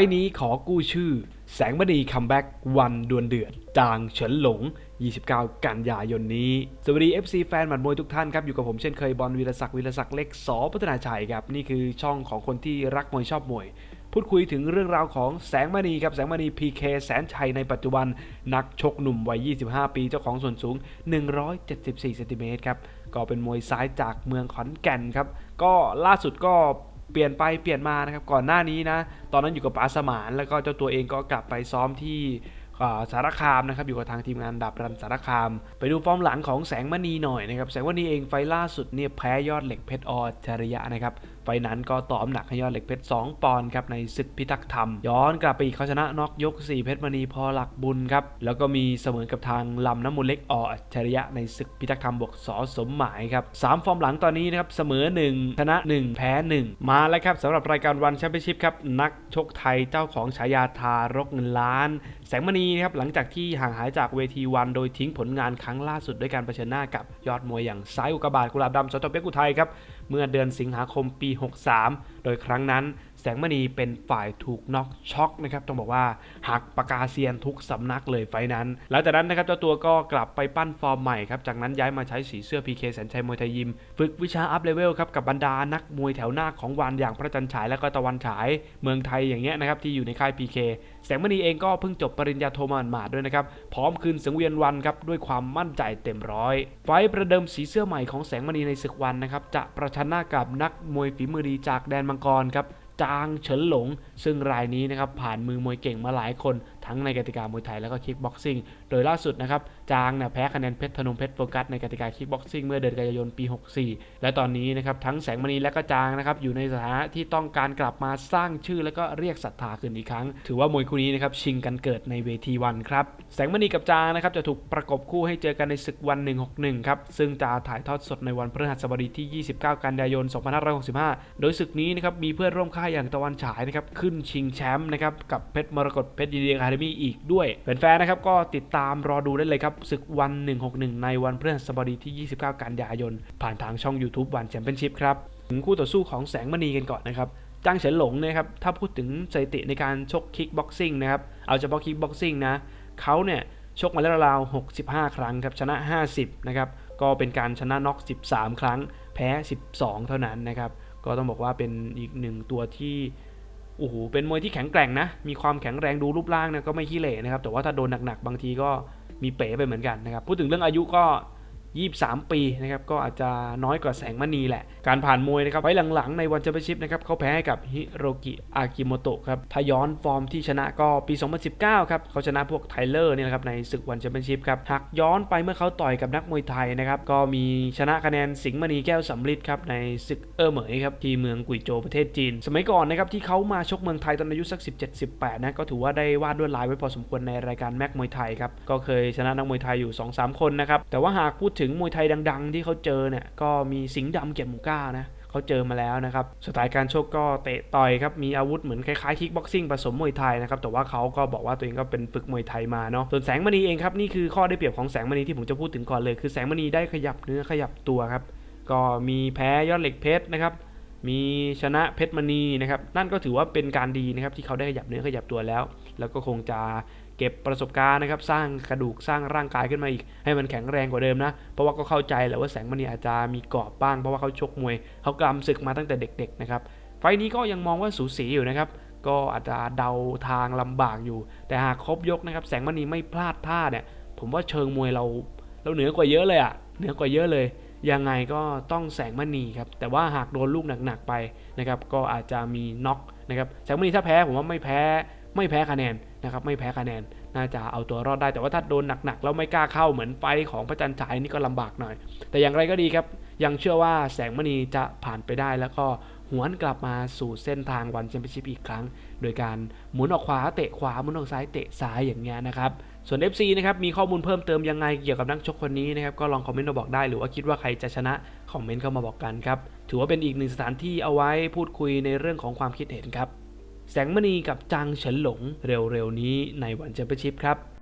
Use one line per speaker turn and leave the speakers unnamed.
ท์นี้ขอกู้ชื่อ แสงมณีคัมแบ็กวันดวลเดือด จางเฉินหลง 29 กันยายนนี้ สวัสดี FC แฟนหมัดมวยทุกท่านครับ อยู่กับผมเช่นเคยบอลวีรศักดิ์วีรศักดิ์เล็กสอพัฒนาชัยครับ นี่คือช่องของคนที่รักมวยชอบมวย พูดคุยถึงเรื่องราวของแสงมณีครับ แสงมณี PK แสนชัยในปัจจุบันนักชกหนุ่มวัย 25 ปีเจ้าของส่วนสูง 174เซนติเมตรครับก็เป็นมวยซ้ายจากเมืองขอนแก่นครับก็ล่าสุดก็ เปลี่ยนไปเปลี่ยนมานะครับก่อนหน้านี้นะตอนนั้นอยู่กับป๋าสมาน แล้วก็เจ้าตัวเองก็กลับไปซ้อมที่สารคามนะครับอยู่กับทางทีมงานดับรันสารคาม ไปดูฟอร์มหลังของแสงมณีหน่อยนะครับแสงมณีเองไฟล่าสุดเนี่ยแพ้ยอดเหล็กเพชรออจริยะนะครับ ฟนั้นก็ต่อน้ำหนักให้ยอดเหล็กเพชร 2 ปอนด์ครับในศึกพิทักษ์ธรรม ย้อนกลับไปอีกเขาชนะน็อกยก 4 เพชรมณีพอหลักบุญครับ แล้วก็มีเสมอกับทางลำน้ำมูลเล็กออจฉริยะในศึกพิทักษ์ธรรมบวกสอสมหมายครับสามฟอร์มหลังตอนนี้นะครับเสมอ 1 ชนะ 1 แพ้ 1 มาแล้วครับสำหรับรายการวันแชมเปี้ยนชิพครับนักชกไทยเจ้าของฉายาทารกเงินล้าน แสงมณีนะครับหลังจากที่ห่างหายจากเวทีวัน โดยทิ้งผลงานครั้งล่าสุดด้วยการเผชิญหน้ากับยอดมวยอย่างซ้ายอุกบาตกุหลาบดำสจเปียกอุทัยครับเมื่อเดือนสิงหาคมปี63 โดยครั้งนั้น แสงมณีเป็นฝ่ายถูกน็อกช็อกนะครับต้องบอกว่าหักปากกาเซียนทุกสำนักเลยไฟนั้น หลังจากนั้นนะครับเจ้าตัวก็กลับไปปั้นฟอร์มใหม่ครับจากนั้นย้ายมาใช้สีเสื้อ PK แสนชัยมวยไทยยิม ฝึกวิชาอัพเลเวลครับกับบรรดานักมวยแถวหน้าของวันอย่างพระจันฉายและก็ตะวันฉายเมืองไทยอย่างเงี้ยนะครับที่อยู่ในค่าย PK แสงมณีเองก็เพิ่งจบปริญญาโทมาหมาดด้วยนะครับพร้อมคืนสังเวียนวันครับด้วยความมั่นใจเต็มร้อยไฟประเดิมสีเสื้อใหม่ของแสงมณีในศึกวันนะครับจะประชันหน้ากับนักมวยฝีมือดีจากแดนมังกรครับ จางเฉินหลง ซึ่งรายนี้นะครับผ่านมือมวยเก่งมาหลายคน ทั้งในกติกามวยไทยแล้วก็คิกบ็อกซิ่งโดยล่าสุดนะครับจางเนี่ยแพ้คะแนนเพชรธนงเพชรโฟกัสในกติกาคิกบ็อกซิ่งเมื่อเดือนกันยายนปี 64 และตอนนี้นะครับทั้งแสงมณีและก็จางนะครับอยู่ในสถานะที่ต้องการกลับมาสร้างชื่อ แล้วก็เรียกศรัทธาคืนอีกครั้ง ถือว่ามวยคู่นี้นะครับชิงกันเกิดในเวทีวันครับแสงมณีกับจางนะครับจะถูกประกบคู่ให้เจอกันในศึกวัน 161 ครับซึ่งจะถ่ายทอดสดในวันพฤหัสบดีที่ 29 กันยายน 2565 โดยศึกนี้นะครับมีเพื่อนร่วมค่ายอย่างตะวันฉายนะครับขึ้นชิงแชมป์นะครับกับเพชรมรกตเพชรยินดีอาเมีอีกด้วยแฟนๆนะครับก็ติดตามรอดูได้เลยครับศึกวัน 161 ในวันพฤหัสบดีที่ 29 กันยายน ผ่านทางช่อง YouTube วันแชมเปี้ยนชิพครับถึงคู่ต่อสู้ของแสงมณีกันก่อนนะครับจางเฉินหลงเนะครับถ้าพูดถึงสถิติในการชกคิกบ็อกซิ่งนะครับเอาเฉพาะคิกบ็อกซิ่งนะเขาเนี่ยชกมาแล้วราว65 ครั้งครับชนะ 50นะครับก็เป็นการชนะน็อก 13 ครั้ง แพ้ 12 เท่านั้นนะครับก็ต้องบอกว่าเป็นอีกหนึ่งตัวที่ โอ้โหเป็นมวยที่แข็งแกร่งนะ มีความแข็งแรงดูรูปร่างเนี่ยก็ไม่ขี้เหร่นะครับ แต่ว่าถ้าโดนหนักๆบางทีก็มีเป๋ไปเหมือนกันนะครับ พูดถึงเรื่องอายุก็ 23 ปีนะครับก็อาจจะน้อยกว่าแสงมณีแหละ การผ่านมวยนะครับไว้หลังๆ ในวันแชมเปี้ยนชิพนะครับเขาแพ้ให้กับฮิโรกิอากิโมโตะครับถ้าย้อนฟอร์มที่ชนะก็ปี 2019 ครับเขาชนะพวกไทเลอร์เนี่ยนะครับในศึกวันแชมเปี้ยนชิพครับหากย้อนไปเมื่อเขาต่อยกับนักมวยไทยนะครับก็มีชนะคะแนนสิงห์มณีแก้วสำลิดครับในศึกเออเหมยครับที่เมืองกุยโจประเทศจีน สมัยก่อนนะครับที่เขามาชกเมืองไทยตอนอายุสัก 17-18นะก็ถือว่าได้วาดลวดลายไว้พอสมควรในรายการแม็กมวยไทยครับก็เคยชนะนักมวยไทยอยู่ 2-3 คนนะครับแต่ว่าหากพูดถึงมวยไทยดัง ๆ ที่เขาเจอเนี่ยก็มีสิงห์ดำเกียรติหมูก้านะเขาเจอมาแล้วนะครับสไตล์การชกก็เตะต่อยครับ มีอาวุธเหมือนคล้ายๆคิกบ็อกซิ่งผสมมวยไทยนะครับ แต่ว่าเขาก็บอกว่าตัวเองก็เป็นฝึกมวยไทยมาเนาะ ส่วนแสงมณีเองครับ นี่คือข้อได้เปรียบของแสงมณีที่ผมจะพูดถึงก่อนเลย คือแสงมณีได้ขยับเนื้อขยับตัวครับ ก็มีแพ้ยอดเหล็กเพชรนะครับ มีชนะเพชรมณีนะครับ นั่นก็ถือว่าเป็นการดีนะครับที่เขาได้ขยับเนื้อขยับตัวแล้ว แล้วก็คงจะ เก็บประสบการณ์นะครับ สร้างกระดูกสร้างร่างกายขึ้นมาอีก ให้มันแข็งแรงกว่าเดิมนะ เพราะว่าก็เข้าใจแหละว่าแสงมณีอาจจะมีกรอบบ้าง เพราะว่าเขาชกมวยเขากำศึกมาตั้งแต่เด็กๆนะครับไฟนี้ก็ยังมองว่าสูสีอยู่นะครับก็อาจจะเดาทางลำบากอยู่ แต่หากครบยกนะครับ แสงมณีไม่พลาดท่าเนี่ย ผมว่าเชิงมวยเราเราเหนือกว่าเยอะเลยอะเหนือกว่าเยอะเลยยังไงก็ต้องแสงมณีครับแต่ว่าหากโดนลูกหนักๆไปนะครับก็อาจจะมีน็อกนะครับแสงมณีถ้าแพ้ผมว่าไม่แพ้ไม่แพ้คะแนน นะครับไม่แพ้คะแนนน่าจะเอาตัวรอดได้แต่ว่าถ้าโดนหนักๆแล้วไม่กล้าเข้าเหมือนไฟของพระจันทร์ฉายนี่ก็ลำบากหน่อย แต่อย่างไรก็ดีครับ ยังเชื่อว่าแสงมณีจะผ่านไปได้แล้วก็หวนกลับมาสู่เส้นทางวันแชมเปี้ยนชิพอีกครั้ง โดยการหมุนออกขวาเตะขวาหมุนออกซ้ายเตะซ้ายอย่างเงี้ยนะครับส่วน FC นะครับมีข้อมูลเพิ่มเติมยังไงเกี่ยวกับนักชกคนนี้นะครับก็ลองคอมเมนต์มาบอกได้หรือว่าคิดว่าใครจะชนะคอมเมนต์เข้ามาบอกกันครับถือว่าเป็นอีกหนึ่งสถานที่เอาไว้พูดคุยในเรื่องของความคิดเห็นครับ แสงมณีกับจางเฉินหลงเร็วๆนี้ในวันแชมเปี้ยนชิพครับ